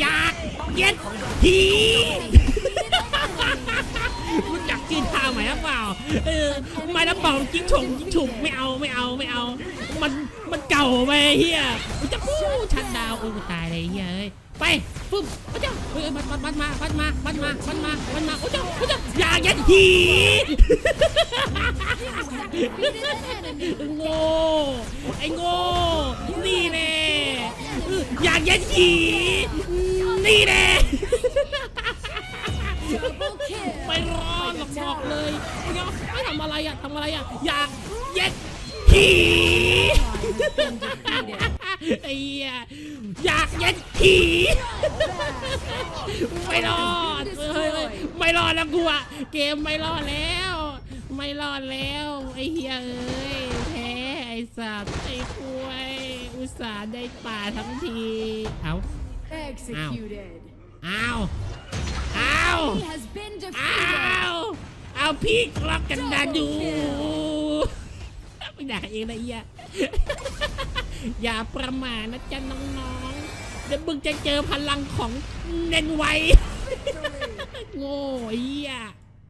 อยากเย็ดผีรู้จักชื่อท่าไหมครับเปล่าเออไม่แล้วเป่าจิ้งฉงจิ้งฉุกไม่เอาไม่เอาไม่เอา มันมันเก่าไปเฮียมันจะปู้ชันดาวโอ้ยตายเลยเฮียเอ้ยไปฟึ่มพระเจ้าเฮ้ยมันมันมันมามันมามันมามันมามันมาโอ้เจ้าโอ้เจ้าอย่าเย็ดผีโง่ไอ้โง่นี่แน่อยากเย็นผี นี่แน่ไม่รอดหรอกบอกเลยเดี๋ยวไม่ทำอะไรอะทำอะไรอะอยากเย็ดผีไอ้เหี้ยอยากเย็ดผีไม่รอดเฮ้ยเฮ้ยไม่รอดแล้วกูอะเกมไม่รอดแล้ว ไม่รอดแล้วไอ้เฮียเอ้ยแพ้ไอ้สัตว์ไอ้คุยอุตส่าห์ได้ป่าทั้งทีเอา Executed. เอาเอา He has been เอา defeated. เอาพี่กล็อกกันดาดูไม่ด่าเองนะเอียอย่าประมาทนะจ๊ะน้องๆ เดี๋ยวมึงจะเจอพลังของเน้นไวโง่เอีย